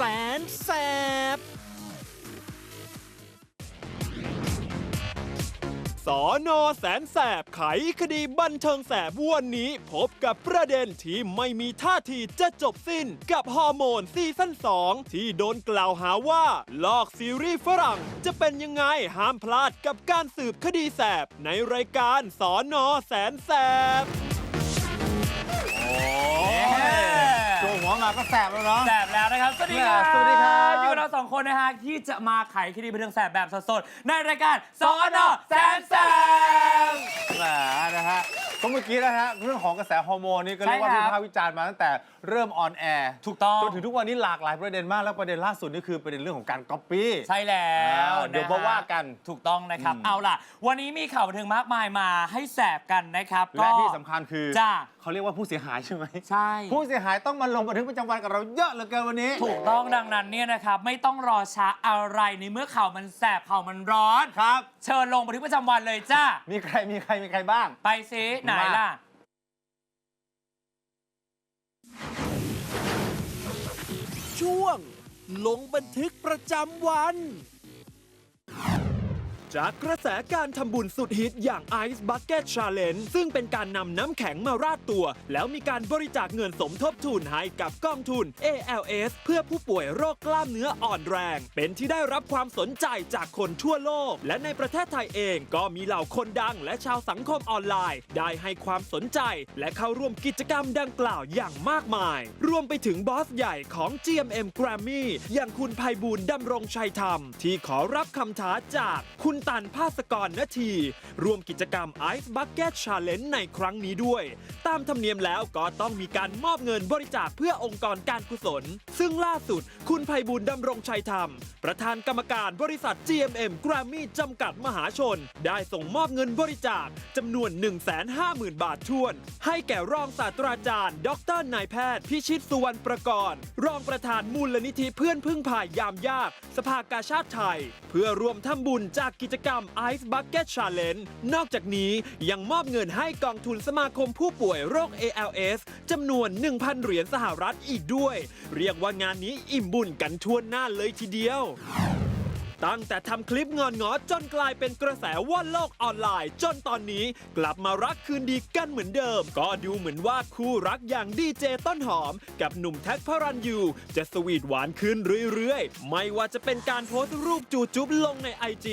สนแสบ สอนอแสนแสบไขคดีบันเทิงแสบวันนี้พบกับประเด็นที่ไม่มีท่าทีจะจบสิ้นกับฮอร์โมนซีซั่น2 ที่โดนกล่าวหาว่า ลอกซีรีส์ฝรั่ง จะเป็นยังไงห้ามพลาดกับการสืบคดีแสบ ในรายการสอนอแสนแสบ ก็แสบแล้วเนาะ แสบแล้วนะครับ สวัสดีครับสวัสดีครับอยู่กับเราสองคนนะฮะที่จะมาไขคดีบันเทิงแสบแบบสดๆในรายการสอนอแสนแสบ แหมนะฮะก็เมื่อกี้นะฮะเรื่องของกระแสฮอร์โมนนี่ก็เรียกว่าใช่วิครับพากษ์วิจารณ์มาตั้งแต่เริ่มออนแอร์ถูกต้อง จนถึงทุกวันนี้หลากหลายประเด็นมากแล้วประเด็นล่าสุดนี่คือประเด็นเรื่องของการก๊อปปี้ ใช่แล้วอ่าเดี๋ยวนะฮะมาว่ากันถูกต้องนะครับอืมเอาล่ะ วันนี้มีข่าวบันเทิงมากมายมาให้แสบกันนะครับและก็ที่สำคัญคือ จ้าเขาเรียกว่าผู้เสียหายใช่ไหมใช่ ผู้เสียหายต้องมาลงบันทึกประจำวันกับเราเยอะเหลือเกินวันนี้ ถูกต้องดังนั้นเนี่ยนะครับไม่ต้องรอช้าอะไรในเมื่อข่าวมันแสบข่าวมันร้อน ครับ เชิญลงบันทึกประจำวันเลยจ้า มีใครมีใครมีใครบ้าง ไปซิไหนล่ะ ช่วง ลงบันทึกประจำวัน จากกระแสการทำบุญสุดฮิตอย่าง Ice Bucket Challenge ซึ่งเป็นการนำน้ำแข็งมาราดตัว แล้วมีการบริจาคเงินสมทบทุนให้กับกองทุน ALS เพื่อผู้ป่วยโรคกล้ามเนื้ออ่อนแรง เป็นที่ได้รับความสนใจจากคนทั่วโลก และในประเทศไทยเองก็มีเหล่าคนดังและชาวสังคมออนไลน์ ได้ให้ความสนใจ และเข้าร่วมกิจกรรมดังกล่าวอย่างมากมาย รวมไปถึงบอสใหญ่ของ GMM Grammy อย่างคุณภัยบูลดำรงชัยธรรม ที่ขอรับคำท้าจากคุณตันภาสกรนาทีร่วมกิจกรรม Ice Bucket Challenge ในครั้งนี้ด้วย ตามธรรมเนียมแล้วก็ต้องมีการมอบเงินบริจาคเพื่อองค์กรการกุศล ซึ่งล่าสุด คุณภัยบูลย์ดำรงชัยธรรม ประธานกรรมการบริษัท GMM Grammy จำกัดมหาชน ได้ส่งมอบเงินบริจาคจำนวน 150,000 บาททวน ให้แก่รองศาสตราจารย์ ดรนายแพทย์พิชิตสุวรรณประกรณ์รองประธานมูลนิธิเพื่อนพึ่งพายยามยาก สภากาชาติไทย เพื่อร่วมทำบุญจากกิจกรรม Ice Bucket Challenge นอกจากนี้ยังมอบเงินให้กองทุนสมาคมผู้ป่วยโรค ALS จำนวน 1,000 เหรียญสหรัฐอีกด้วย เรียกว่างานนี้อิ่มบุญกันทั่วหน้าเลยทีเดียว ตั้งแต่ทำคลิปงอนงอจนกลายเป็นกระแสว่อนโลกออนไลน์ จนตอนนี้กลับมารักคืนดีกันเหมือนเดิม ก็ดูเหมือนว่าคู่รักอย่างดีเจต้นหอม กับหนุ่มแท็กพระรันยูจะสวีทหวานขึ้นเรื่อยๆ ไม่ว่าจะเป็นการโพสต์รูปจูจุ๊บลงใน IG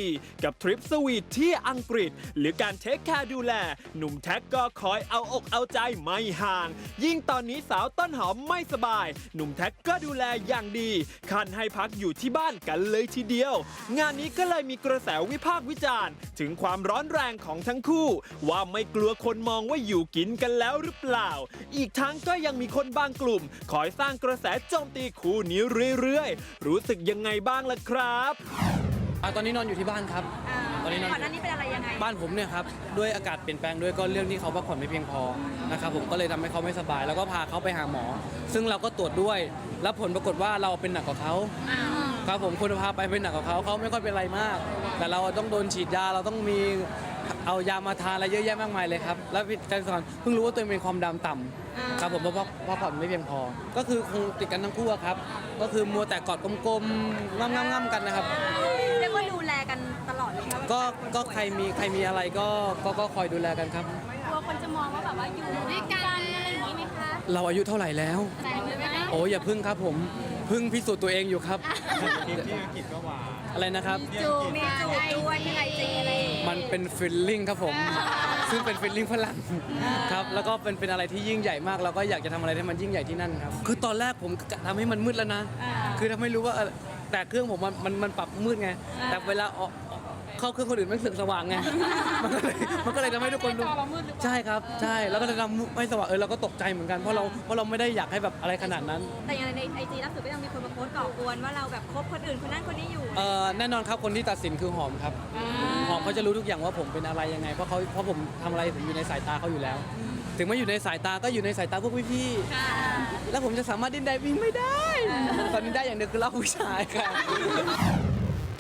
กับทริปสวีทที่อังกฤษ หรือการเทคแคร์ดูแล หนุ่มแท็กก็คอยเอาอกเอาใจไม่ห่าง ยิ่งตอนนี้สาวต้นหอมไม่สบาย หนุ่มแท็กก็ดูแลอย่างดีคันให้พักอยู่ที่บ้านกันเลยทีเดียวงานนี้ก็เลยมีกระแสวิพากษ์วิจารณ์ ถึงความร้อนแรงของทั้งคู่ ว่าไม่กลัวคนมองว่าอยู่กินกันแล้วหรือเปล่า อีกทั้งก็ยังมีคนบางกลุ่ม คอยสร้างกระแสโจมตีคู่นี้เรื่อยๆ รู้สึกยังไงบ้างล่ะครับ อ่าตอนนี้นอนอยู่ที่บ้านครับ ตอนนี้นอน ก่อนหน้านี้เป็นอะไรยังไง บ้านผมเนี่ยครับด้วยอากาศเปลี่ยนแปลงด้วยก็เรื่องที่เขาพักผ่อนไม่เพียงพอนะครับผมก็เลยทำให้เขาไม่สบาย แล้วก็พาเขาไปหาหมอ ซึ่งเราก็ตรวจด้วย แล้วผลปรากฏว่าเราเป็นหนักกว่าเขา ครับผมคุณพาไปเป็นหนักกว่าเขาเขาไม่ค่อยเป็นไรมาก แต่เราต้องโดนฉีดยาเราต้องมีเอายามาทานอะไรเยอะแยะมากมายเลยครับแล้วการสอนเพิ่งรู้ว่าตัวเองเป็นความดันต่ำครับผมเพราะว่าพักผ่อนไม่เพียงพอ ก็คือคงติดกันทั้งคู่อะครับ ก็คือมัวแต่กอดกลมๆง่ำๆๆกันนะครับ เรียกว่าดูแลกันตลอดเลยครับก็ก็ใครมีใครมีอะไรก็ก็ก็คอยดูแลกันครับ กลัวคนจะมองว่าแบบว่าอยู่ด้วยกันอะไรอย่างนี้ไหมคะเราอายุเท่าไหร่แล้ว แต่งเลยไหมโอ้ยอย่าพึ่งครับผม พึ่งพิสูจน์ตัวเองอยู่ครับอะไรนะครับ จูบมีจูบด้วยที่ไอจีอะไรอย่างงี้ มันเป็นฟิลลิ่งครับผม ซึ่งเป็นฟิลลิ่งฝรั่งครับ แล้วก็เป็นเป็นอะไรที่ยิ่งใหญ่มากเราก็อยากจะทำอะไรให้มันยิ่งใหญ่ที่นั่นครับ คือตอนแรกผมจะทำให้มันมืดแล้วนะ คือทำให้รู้ว่าเออแต่เครื่องผมมันมันมันปรับมืดไง แต่เวลาออกออก เข้าเครื่องคนอื่นไม่สึกสว่างไง มันก็เลยมันก็เลยทำให้ทุกคนดูใช่ครับ ใช่ แล้วก็เลยทำไม่สว่าง เออเราก็ตกใจเหมือนกัน เพราะเรา เพราะเราไม่ได้อยากให้แบบอะไรขนาดนั้น แต่อย่างในไอจีล่าสุดก็ยังมีคนมาโพสต์ก่อกวนว่าเราแบบคบคนอื่นคนนั้นคนนี้อยู่ เออแน่นอนครับคนที่ตัดสินคือหอมครับ หอมเขาจะรู้ทุกอย่างว่าผมเป็นอะไรยังไง เพราะเขาเพราะผมทำอะไรผมอยู่ในสายตาเขาอยู่แล้ว ถึงไม่อยู่ในสายตา ก็อยู่ในสายตาพวกพี่ๆ แล้วผมจะสามารถดิ้นได้วิ่งไม่ได้ผมตอนนี้ได้อย่างเดียวคือรักผู้ชายครับ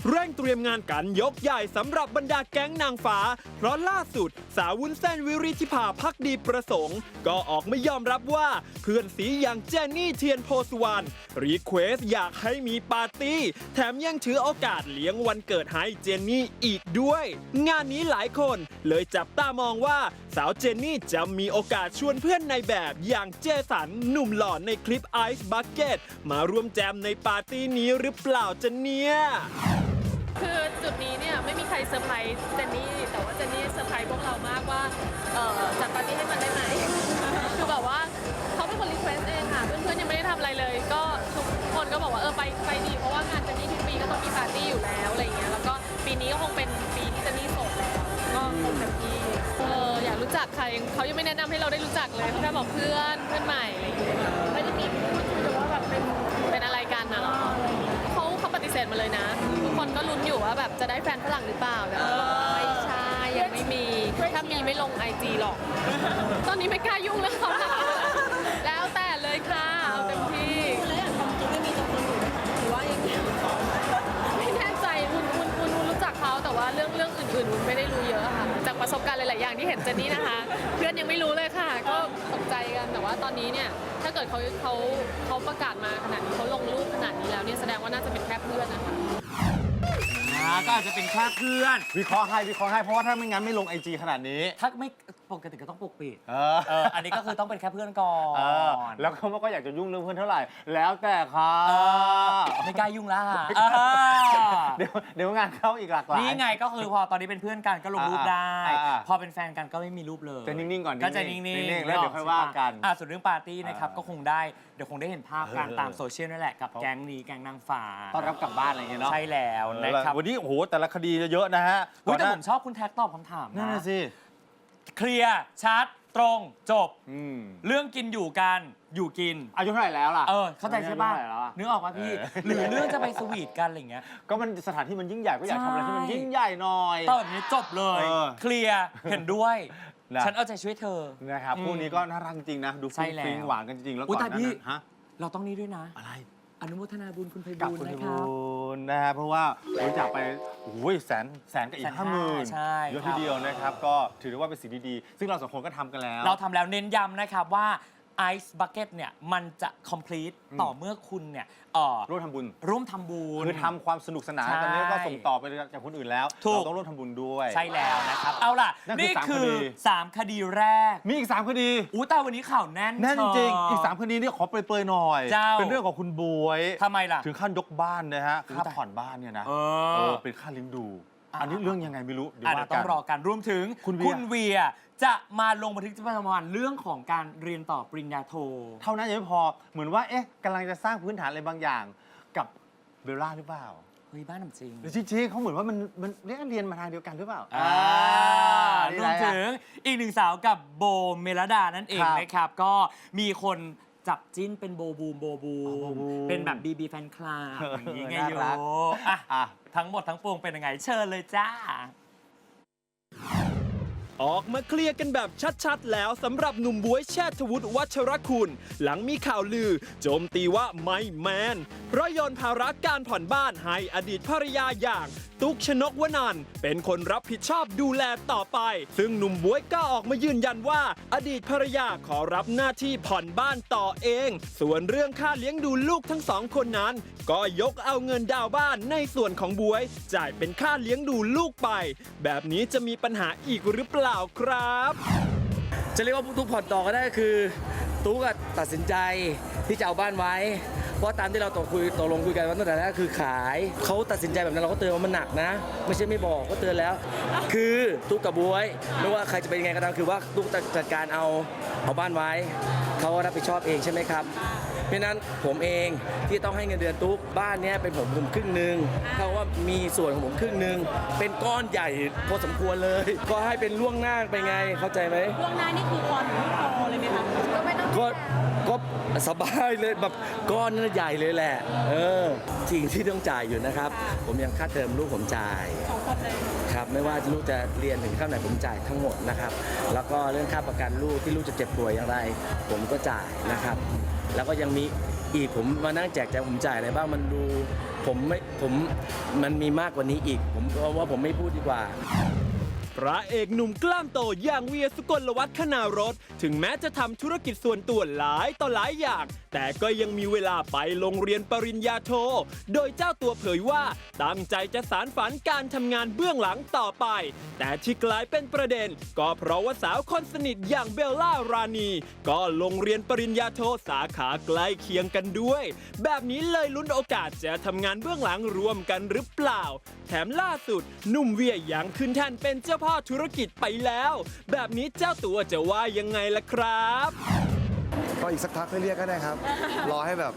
เร่งเตรียมงานกันยกใหญ่สำหรับบรรดาแก๊งนางฟ้า เพราะล่าสุดสาววุ้นเส้นวิริธิภาพักดีประสงค์ ก็ออกไม่ยอมรับว่าเพื่อนสีอย่างเจนนี่เทียนโพสวรรณรีเควสอยากให้มีปาร์ตี้ แถมยังถือโอกาสเลี้ยงวันเกิดให้เจนนี่อีกด้วย งานนี้หลายคนเลยจับตามองว่าสาวเจนนี่จะมีโอกาสชวนเพื่อนในแบบอย่างเจสันหนุ่มหล่อในคลิป Ice Bucket มาร่วมแจมในปาร์ตี้นี้หรือเปล่าจะเนี่ย คือจุดนี้เนี่ยไม่มีใครเซอร์ไพรส์เจนนี่แต่ว่าเจนนี่เซอร์ไพรส์พวกเรามากว่าเอ่อจัดปาร์ตี้ให้มันได้ไหม คือแบบว่าเขาเป็นคนรีเควสเองค่ะเพื่อนๆยังไม่ได้ทำอะไรเลย ก็ทุกคนก็บอกว่าเออไปไปดีเพราะว่างานเจนนี่ทุกปีก็ต้องมีปาร์ตี้อยู่แล้วอะไรอย่างเงี้ยแล้วก็ปีนี้ก็คงเป็นปีที่เจนนี่โสดแล้วก็คงเต็มที่เอออยากรู้จักใครเขายังไม่แนะนำให้เราได้รู้จักเลยเขาแค่บอกเพื่อนเพื่อนใหม่อะไรอย่างเงี้ยไม่ได้มีพูดคุยแต่ว่าแบบเป็นเป็นอะไรกันนะเนาะเขาเขาปฏิเสธมาเลยนะ คนก็ลุ้นอยู่ว่าแบบจะได้แฟนฝรั่งหรือเปล่าแต่ว่าไม่ใช่ยังไม่มี ถ้ามีไม่ลงไอจีหรอก ตอนนี้ไม่กล้ายุ่งเลยเขาถามแล้วแต่เลยค่ะเอาเต็มที่ แล้วอย่างความจริงไม่มีตัวตนอยู่หรือว่ายังไงไม่แน่ใจคุณคุณคุณรู้จักเขาแต่ว่าเรื่องเรื่องอื่นๆคุณไม่ได้รู้เยอะค่ะ จากประสบการณ์หลายๆอย่างที่เห็นเจนนี่นะคะ เพื่อนยังไม่รู้เลยค่ะ ก็ตกใจกันแต่ว่าตอนนี้เนี่ยถ้าเกิดเขาเขาเขาประกาศมาขนาดนี้เขาลงรูปขนาดนี้แล้วเนี่ยแสดงว่าน่าจะเป็นแค่เพื่อนนะคะอ่า ก็อาจจะเป็นแค่เพื่อน วิเคราะห์ให้วิเคราะห์ให้เพราะว่าถ้าไม่งั้นไม่ลงไอจีขนาดนี้ ถ้าไม่ปกติก็ต้องปกปิดเออเอออันนี้ก็คือต้องเป็นแค่เพื่อนก่อเออนแล้วก็ไม่ก็อยากจะยุ่งเรื่องเพื่อนเท่าไหร่ แล้วแต่ค่ะเออไม่กล้ายุ่งละเออเดี๋ยวเดี๋ยวงานเข้าอีกหลากหลาย นี่ไงก็คือพอตอนนี้เป็นเพื่อนกันก็ลงรูปได้ อ่าอ่าพอเป็นแฟนกันก็ไม่มีรูปเลยจะนิ่งๆก่อนก็จะนิ่นิ่งงๆๆแล้วเดี๋ยวค่อยว่ากันอ่าส่วนเรื่องปาร์ตี้นะครับอ่าก็คงได้เดี๋ยวคงได้เห็นภาพกันเออ ตามโซเชียลนั่นแหละกับแก๊งนี้แก๊งนางฟ้าต้อนรับกลับบ้านอะไรอย่างเงี้ยเนาะ ใช่แล้วนะครับวันนี้โอ้โหแต่ละคดีเยอะนะฮะอุ๊ยแต่ก่ผอนมหน้าชอบคุณแท็กตอบคำถามนั่นนะ น่ะสิ เคลียร์ชัดตรงจบ อืม เรื่องกินอยู่กันอยู่กิน อายุเท่าไหร่แล้วล่ะเออ เข้าใจใช่ป่ะอายุเท่าไหร่แล้วอะนึกออกป่ะพี่เออหรือเรื่องจะไปสวีทกันอะไรอย่างเงี้ย ก็มันสถานที่มันยิ่งใหญ่ก็อยากทำอะไรที่มันใช่ยิ่งใหญ่หน่อย ตอนนี้จบเลย เออเคลียร์เห็นด้วย นะ ฉันเอาใจช่วยเธอ นะครับอืมคู่นี้ก็น่ารักจริงๆนะ ดูใช่ฟุ้งแล้วฟิ้งหวานกันจริงๆแล้วอุ๊ก่ยอนหแต่นั้าพี่นฮะเราต้องนี้ด้วยนะ อะไรอนุโมทนาบุญคุณไพกับบูลคุณย์พินะครับบู ลย์นะฮะเพราะว่าบริจาคไปโอ้ยแสนแสนกับอีแสกนห้าห้าหมื่นใช่เยอะครัทีบเดียวนะครับ ก็ถือได้ว่าเป็นสิ่งดีๆ ซึ่งเราสองคนก็ทำกันแล้ว เราทำแล้วเน้นย้ำนะครับว่า Ice Bucket เนี่ยมันจะ complete อืมต่อเมื่อคุณเนี่ยเอ่อร่วมทำบุญ ร่วมทำบุญ คือทำความสนุกสนานใช่ตอนนี้ก็ส่งต่อไปจากคนอื่นแล้วถูก เราต้องร่วมทำบุญด้วย ใช่แล้วนะครับ เอาล่ะ นั่นคือนี่สามคือคดี3คดีแรกมีอีก 3 คดีอู้แต่วันนี้ข่าวแน่นแน่นจริงเชียวอีก 3 คดีนี่ขอเปรยๆหน่อย เจ้า เป็นเรื่องของคุณบวย ทำไมล่ะ ถึงขั้นยกบ้านนะฮะอุ๊ยค่าแต่ผ่อนบ้านเนี่ยนะเอเอออเป็นค่าเลี้ยงดู อะอันนี้เรื่องยังไงไม่รู้เดี๋ยวอะเดี๋ว่ายวต้กัอน งรอกันรวมถึงคุณเวีย เวียจะมาลงบันทึกประจำวันเรื่องของการเรียนต่อปริญญาโท เท่านั้นยังไม่พอเหมือนว่าเอ๊ะกำลังจะสร้างพื้นฐานอะไรบางอย่างกับเบลล่าหรือเปล่า เฮ้ยบ้านหนำจริงหรือจริงๆเขาเหมือนว่ามันมันเรียกเรียนมาทางเดียวกันหรือเปล่าอ่านี่รแหวละมถึงอีกหนึ่งสาวกับโบเมลดานั่นเองครับนะครับ ก็มีคนจับจิ้นเป็นโบบูมโบบูอ๋อโบบูมเป็นแบบบีบีแฟนคลับอย่างนี้ไงน่าโยรัก อะ อะ ทั้งหมดทั้งปวงเป็นยังไงเชิญเลยจ้า ออกมาเคลียร์กันแบบชัดๆ แล้วสำหรับหนุ่มบวยแชทวุฒิวัชรคุณ หลังมีข่าวลือ โจมตีว่าไม่แมนเพราะโยนภาระการผ่อนบ้านให้อดีตภรรยาอย่าง ตุ๊กชนกวนันเป็นคนรับผิดชอบดูแลต่อไป ซึ่งหนุ่มบวยก็ออกมายืนยันว่า อดีตภรรยาขอรับหน้าที่ผ่อนบ้านต่อเอง ส่วนเรื่องค่าเลี้ยงดูลูกทั้งสองคนนั้น ก็ยกเอาเงินดาวน์บ้านในส่วนของบวย จ่ายเป็นค่าเลี้ยงดูลูกไป แบบนี้จะมีปัญหาอีกหรือเปล่าครับ จะเรียกว่าทุกผ่อนต่อก็ได้คือตุ๊กอะตัดสินใจที่จะเอาบ้านไว้ เพราะตามที่เราตกคุยตกลงคุยกันว่าตั้งแต่แรกคือขายเขาตัดสินใจแบบนั้นเราก็เตือนว่ามันหนักนะ ไม่ใช่ไม่บอกก็เตือนแล้ว คือตุ๊กกับบวยไม่ว่าใครจะเป็นยังไงก็ตามคือว่าตุ๊กจัดการเอาเอาบ้านไว้เขาก็รับผิดชอบเองใช่ไหมครับ เพราะฉะนั้นผมเองที่ต้องให้เงินเดือนตุ๊กบ้านเนี้ยเป็นผมผมครึ่งหนึ่งเท่ากับว่ามีส่วนของผมครึ่งหนึ่งเป็นก้อนใหญ่พอสมควรเลย ก็ให้เป็นล่วงหน้าไปไงเข้าใจไหมล่วงหน้านี่คือพรหรือไม่พอเลยไหมคะก็ไม่ต้องก็ก็สบายเลยแบบก้อนนั้นใหญ่เลยแหละเออสิ่งที่ต้องจ่ายอยู่นะครับ ผมยังค่าเทอมลูกผมจ่ายสองคนเลยครับไม่ว่าลูกจะเรียนถึงขั้นไหนผมจ่ายทั้งหมดนะครับ แล้วก็เรื่องค่าประกันลูกที่ลูกจะเจ็บป่วยอย่างไร ผมก็จ่ายนะครับ แล้วก็ยังมีอีกผมมานั่งแจกแจงผมจ่ายอะไรบ้างมันดูผมไม่ผมมันมีมากกว่านี้อีก ผมว่าผมไม่พูดดีกว่า พระเอกหนุ่มกล้ามโตอย่างเวียสุกลวัฒน์คณารถ ถึงแม้จะทำธุรกิจส่วนตัวหลายต่อหลายอย่าง แต่ก็ยังมีเวลาไปโรงเรียนปริญญาโท โดยเจ้าตัวเผยว่า ตั้งใจจะสารฝันการทำงานเบื้องหลังต่อไป แต่ที่กลายเป็นประเด็น ก็เพราะว่าสาวคนสนิทอย่างเบลล่ารานี ก็ลงเรียนปริญญาโทสาขาใกล้เคียงกันด้วย แบบนี้เลยลุ้นโอกาสจะทำงานเบื้องหลังรวมกันหรือเปล่า แถมล่าสุดหนุ่มเวียยังขึ้นแท่นเป็นเจ้าพ่อธุรกิจไปแล้ว แบบนี้เจ้าตัวจะว่ายังไงล่ะครับ ก็อีกสักพักค่อยเรียกก็ได้ครับ รอให้แบบ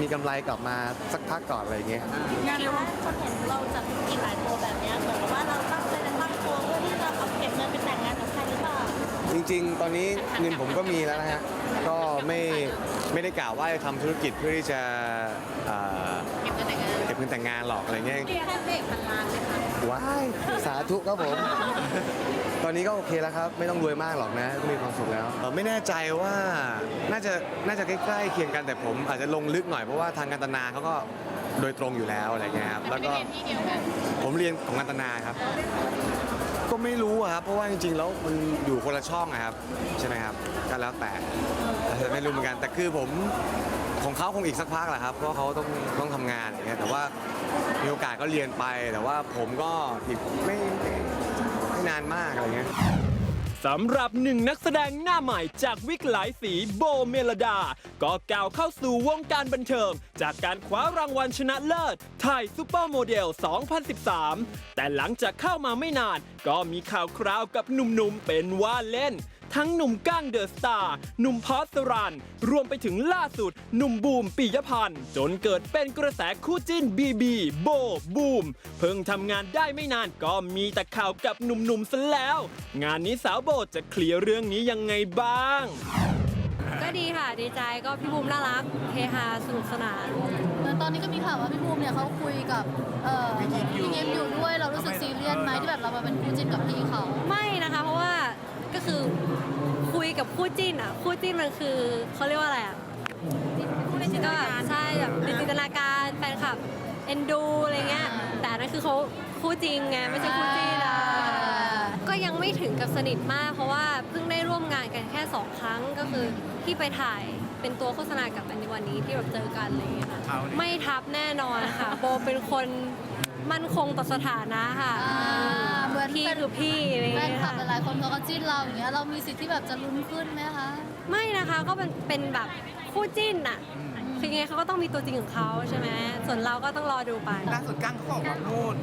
มีกำไรกลับมาสักพักก่อนอะไรอย่างเงี้ย งานเราคนเห็นเราจัดธุรกิจหลายตัวแบบเนี้ยเหมือนกับว่าเราตั้งใจจะตั้งตัวเพื่อที่จะเอาเก็บเงินไปแต่งงานกับใครหรือเปล่าจริงๆ ตอนนี้เงินผมก็มีแล้วนะฮะ ก็ไม่ไม่ได้กล่าวว่าจะทำธุรกิจเพื่อที่จะเอ่อเก็บเงินแต่งงานเก็บเงินแต่งงานหรอกอะไรเงี้ย แค่เบรกพันล้านเลยค่ะ ว้ายสาธุครับผม ตอนนี้ก็โอเคแล้วครับ ไม่ต้องรวยมากหรอกนะก็มีความสุขแล้วเอ่อไม่แน่ใจว่าน่าจะน่าจะใกล้ๆเคียงกันแต่ผมอาจจะลงลึกหน่อยเพราะว่าทางการตนาเขาก็โดยตรงอยู่แล้วอะไรเงี้ยครับแล้วก็ที่เดียวกันผมเรียนของกันตนาครับก็ ไม่รู้อะครับเพราะว่าจริงๆแล้วมันอยู่คนละช่องอะครับใช่ไหมครับก็แล้วแต่ไม่รู้เหมือนกันแต่คือผมของเขาคงอีกสักพักแหละครับเพราะเขาต้องต้องทำงานอย่างเงี้ยแต่ว่ามีโอกาสก็เรียนไปแต่ว่าผมก็อีกไม่ไม่นานมากอะไรเงี้ย สำหรับหนึ่งนักแสดงหน้าใหม่จากวิกหลายสีโบเมลดา ก็ก้าวเข้าสู่วงการบันเทิง จากการคว้ารางวัลชนะเลิศไทยซูเปอร์โมเดล 2013 แต่หลังจากเข้ามาไม่นาน ก็มีข่าวคราวกับหนุ่มๆเป็นว่าเล่นทั้งหนุ่มก้างเดอะสตาร์หนุ่มพอสรันรวมไปถึงล่าสุด หนุ่มบูมปิยพันธ์จนเกิดเป็นกระแสคู่จิ้นบีบีโบบูม เพิ่งทำงานได้ไม่นานก็มีแต่ข่าวกับหนุ่มๆซะแล้ว งานนี้สาวโบจะเคลียร์เรื่องนี้ยังไงบ้าง ก็ดีค่ะดีใจก็พี่บูมน่ารักเฮฮาสนุกสนานเหมือนตอนนี้ก็มีข่าวว่าพี่ภูมิเนี่ยเขาคุยกับเอ่อพี่เกมอยู่ด้วยเรารู้สึกซีเรียสไหมที่แบบเรามาเป็นคู่จิ้นกับพี่เขา ไม่นะคะ เพราะว่า ก็คือคุยกับคู่จิ้นอะคู่จิ้นมันคือเขาเรียกว่าอะไรอะคู่ในจินตนาการใช่แบบในจินตนาการแฟนคลับเอ็นดูอะไรเงี้ยแต่อันนั่นคือเขาคู่จริงไงไม่ใช่คู่จิ้นอะก็ยังไม่ถึงกับสนิทมาก เพราะว่าเพิ่งได้ร่วมงานกันแค่สองครั้งก็คือที่ไปถ่ายเป็นตัวโฆษณากับอันในวันนี้ที่แบบเจอกันอะไรอย่างเงี้ยค่ะไม่ทับแน่นอนค่ะโบเป็นคนมั่นคงต่อสถานะค่ะ อ่า เหมือนพี่เป็น คือพี่อะไรอย่างแฟนเงี้ยคลับค่ะหลายๆคนเขาก็จิ้นเราอย่างเงี้ยเรามีสิทธิ์ที่แบบจะลุ้นขึ้นไหมคะ ไม่นะคะก็เป็นเป็นแบบคู่จิ้นอะคือยังไงเขาก็ต้องมีตัวจริงของเขาใช่ไหมส่วนเราก็ต้องรอดูไป ล่าสุดกั้งเขาออกมาพูด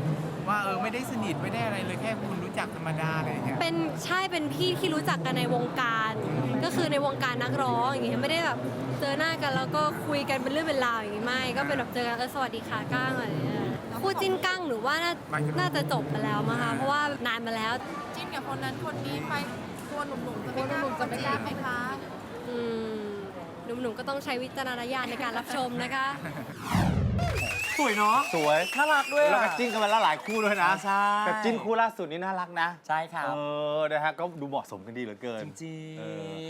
ว่าเออไม่ได้สนิทไม่ได้อะไรเลยแค่คุณรู้จักธรรมดาอะไรอย่างเงี้ยเป็นใช่เป็นพี่ที่รู้จักกันในวงการ ก็คือในวงการนักร้องอย่างเงี้ยไม่ได้แบบเจอหน้ากันแล้วก็คุยกันเป็นเรื่องเป็นราวอย่างงี้ไม่ก็เป็นแบบเจอกันเออสวัสดีค่ะก้างอะไรอย่างเงี้ย คู่จิ้นก้างหรือว่าน่าน่าจะจบไปแล้วมั้งคะเพราะว่านานมาแล้วจิ้นกับคนนั้นคนนี้ไปตัวหนุ่มๆจะไม่กล้าหนุ่มจะไม่กล้าไหมคะอืมหนุ่มๆก็ต้องใช้วิจารณญาณในการรับชมนะคะ สวยเนาะสวย น่ารักด้วยแล้วอะก็จิ้นกันมาแล้วหลายคู่ด้วยนะอ่าใช่แต่จิ้นคู่ล่าสุดนี่น่ารักนะ ใช่ครับ เออ นะฮะ ก็ดูเหมาะสมกันดีเหลือเกินจริงเอ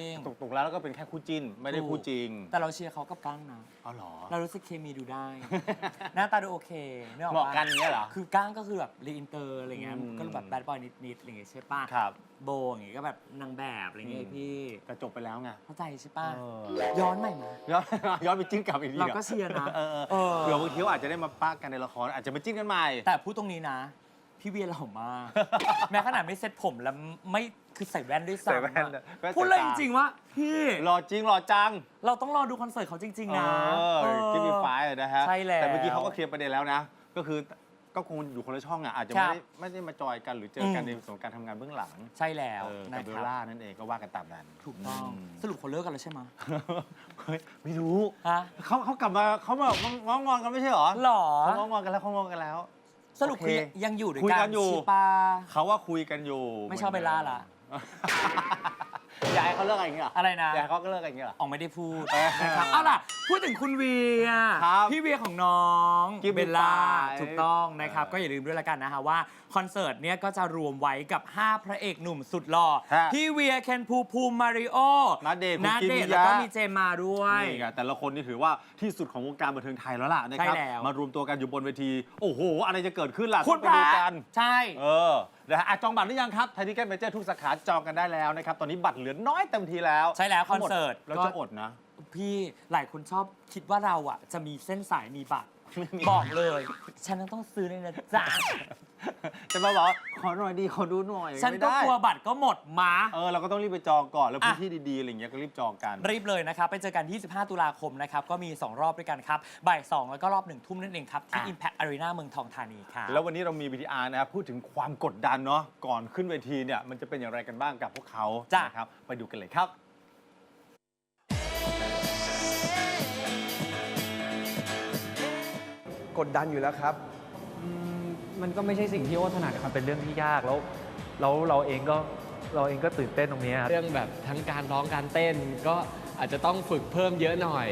อตกตกๆแล้วก็เป็นแค่คู่จิ้น ไม่ได้คู่จริงแต่เราเชียร์เขากับกั้งนะอ๋อเหรอ เรารู้สึกเคมีดูได้ หน้าตาดูโอเคนึกออกเหมาะปะกันอย่างเงี้ยเหรอคือก้างก็คือแบบเรียนอินเตอร์อะไรเงี้ยอืม ก็แบบแบดบอยนิดๆอะไรเงี้ยใช่ป่ะครับ โบอย่างเงี้ยก็แบบนางแบบอะไรเงี้ยอืมพี่แต่จบไปแล้วไง เข้าใจใช่ป่ะ เออ ย้อนใหม่มา ย้อนย้อนไปจิ้นกลับอีกทีหเราก็เชียร์นะเออเออเออเผื่อบางทีเขาอาจจะได้มาปะกันในละคร อาจจะมาจิ้นกันใหม่ แต่พูดตรงนี้นะ พี่เวียหล่อมาก แม้ขนาดไม่เซ็ตผมแล้วไม่คือใส่แว่นด้วยซ้ำใส่แว่นอะแว่นพูดเลยสายจตา ริงๆว่าพี่รอจริงรอจังเราต้องรอดูคอนเสิร์ตเขาจริง ๆ นะเออกิฟต์มีไฟล์นะฮะใช่แล้ว แต่เมื่อกี้เขาก็เคลียร์ประเด็นแล้วนะ ก็คือ ก็คงอยู่คนละช่องอะอาจจะครัไม่บได้ไม่ได้มาจอยกันหรือเจอกันอืมในส่วนของการทำงานเบื้องหลังใช่แล้วเออนะกับเบคลรับล่านั่นเองก็ว่ากันตามนั้นถูกต้องมสรุปเขาเลิกกันแล้วใช่ไหมเฮ้ยไม่รู้ฮะเขาเขากลับมาเขามาง้องงอนกันไม่ใช่เหรอหรอ เขาง้องงอนกันแล้วเขางอนกันแล้ว สรุปคือโอเคยังอยู่ด้วยคุยกักันนอยู่ ใช่ปะ เขาว่าคุยกันอยู่ไม่ชอบเบลล่าล่ะอยากให้เขาเลิกกันอย่างเงี้ยเหรออะไรนะ อยากให้เขาเลิกกันอย่างเงี้ยเหรอออกไม่ได้พูดเออนะครับเอาล่ะ พูดถึงคุณเวียครับพี่เวียของน้องกิ๊บเบลล่า Goodbye ถูกต้องนะครับ เออก็อย่าลืมด้วยละกันนะฮะว่า คอนเสิร์ตเนี้ยก็จะรวมไว้กับ 5 พระเอกหนุ่มสุดหล่อฮะพี่เวียเคนภูมิภูมิมาริโอณเดชน์คุณณกิมเดชน์มิยะ แล้วก็มีเจมมาด้วย นี่ไงแต่ละคนนี่ถือว่า ที่สุดของวงการบันเทิงไทยแล้วล่ะนะครับใช่แล้ว มารวมตัวกันอยู่บนเวที โอ้โห อะไรจะเกิดขึ้นล่ะคุณต้องพไประดูกัน ใช่ เออนะฮะอะจองบัตรหรือยังครับไทยทิเก็ตเมเจอร์ทุกสาขาจองกันได้แล้วนะครับ ตอนนี้บัตรเหลือน้อยเต็มทีแล้วใช่แล้วคอนทั้งหมดเสิร์ตเราก็จะอดนะ พี่หลายคนชอบคิดว่าเราอะ จะมีเส้นสายมีบัตรไม่มี บอกเลย ฉันต้องซื้อเลยนะจ๊ะ จะมาบอกว่าขอหน่อยดีขอดูหน่อยฉันไม่ก็ได้กลัวบัตรก็หมดมา เออเราก็ต้องรีบไปจองก่อนแล้วอะ พื้นที่ดีๆอะไรอย่างเงี้ยก็รีบจองกัน รีบเลยนะครับ ไปเจอกันที่ 15 ตุลาคมนะครับ ก็มี 2 รอบด้วยกันครับ บ่าย 2 แล้วก็รอบ 1 ทุ่มนั่นเองครับ ที่ อะ Impact Arena เมืองทองธานีครับแล้ววันนี้เรามี VTR นะครับพูดถึงความกดดันเนาะก่อนขึ้นเวทีเนี่ยมันจะเป็นอย่างไรกันบ้างกับพวกเขาจ้ะ นะครับไปดูกันเลยครับ กดดันอยู่แล้วครับมันก็ไม่ใช่สิ่งที่โอ้ถนัดครับ เป็นเรื่องที่ยากแล้วแล้วเราเองก็เราเองก็ตื่นเต้นตรงนี้ครับ เรื่องแบบทั้งการร้องการเต้นก็อาจจะต้องฝึกเพิ่มเยอะหน่อย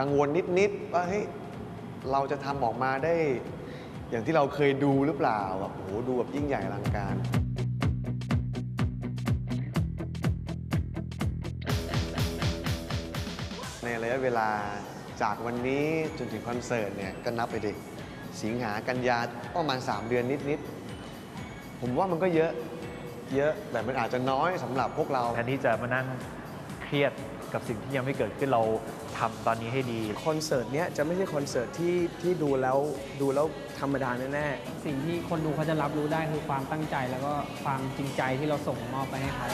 กังวลนิด ๆ ว่าเฮ้ยเราจะทำออกมาได้ อย่างที่เราเคยดูหรือเปล่าแบบโอ้โหดูแบบยิ่งใหญ่อลังการ ในระยะเวลา จากวันนี้จนถึงคอนเสิร์ตเนี่ยก็นับไปดิสิงหากันยาประมาณ 3 เดือนนิดๆผมว่ามันก็เยอะเยอะแต่มันอาจจะน้อยสำหรับพวกเรา แทนที่จะมานั่งเครียดกับสิ่งที่ยังไม่เกิดขึ้นเราทำตอนนี้ให้ดี คอนเสิร์ตเนี้ยจะไม่ใช่คอนเสิร์ตที่ที่ดูแล้วดูแล้วธรรมดาแน่ๆสิ่งที่คนดูเขาจะรับรู้ได้คือความตั้งใจแล้วก็ความจริงใจที่เราส่งมอบไปให้เขา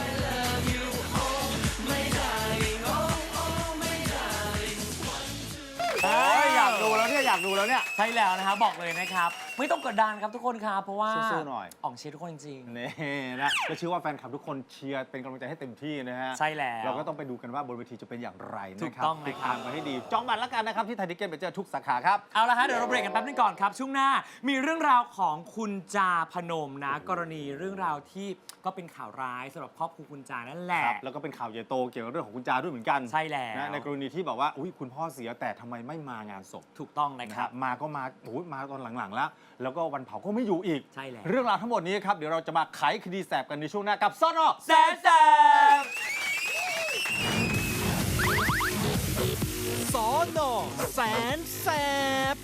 เากดูแล้วเนี่ย ใช่แล้วนะครับบอกเลยนะครับ ไม่ต้องกดดันครับทุกคนครับเพราะว่าสู้ๆหน่อยออกเชียร์ทุกคนจริง นี่นะก็เชื่อว่าแฟนคลับทุกคนเชียร์เป็นกำลังใจให้เต็มที่นะฮะใช่แล้ว เราก็ต้องไปดูกันว่าบนเวทีจะเป็นอย่างไรนะถูกครับต้องติดนะครับ ตามกันให้ดีจองบัตรแล้วกันนะครับที่ไทยทิเก็ตไปเจอทุกสาขาครับ เอาละฮะเดี๋ยวเราเบรกกันแป๊บนึงก่อนครับ ช่วงหน้ามีเรื่องราวของคุณจาพนมนะ กรณีเรื่องราวที่ก็เป็นข่าวร้ายสำหรับครอบครัวคุณจานั่นแหละ ครับแล้วก็เป็นข่าวใหญ่โตเกี่ยวกับเรื่องของคุณจาด้วยเหมือนกันใช่แล้ว นะในกรณีที่บอกว่า อุ้ยคุณพ่อเสียแต่ทำไมไม่มางานศพ ถูกต้องนะนะคครัรับบมาก็มาโอ้ยมาตอนหลังๆ แล้ว แล้วก็วันเผาก็ไม่อยู่อีก ใช่แล้ว เรื่องราวทั้งหมดนี้ครับเดี๋ยวเราจะมาไขคดีแสบกันในช่วงหน้ากับซ่อนอแสนแสบสอนอแสนแสบ